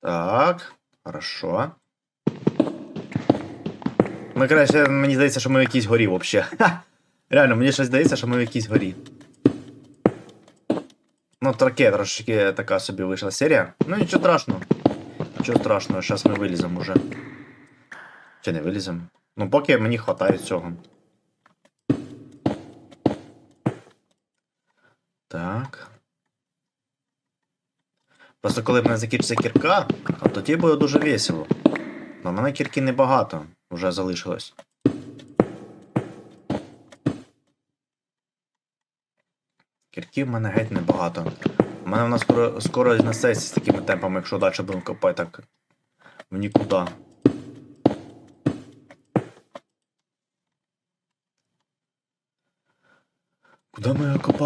Так, хорошо. Ми краще, мені здається, що ми в якійсь горі взагалі. Реально, мені щось здається, що ми в якійсь горі. Ну, таке трошки така собі вийшла серія. Ну нічого страшного. Нічого страшного, зараз ми виліземо уже. Чи не виліземо? Ну, поки мені хватає цього. Так. Просто коли в мене закінчиться кірка, а тоді буде дуже весело. Но в мене кірки небагато вже залишилось. Кірків в мене геть небагато. У мене вона скоро, скоро знесеться з такими темпами, якщо далі будемо копати так в нікуди. Куди ми його копати?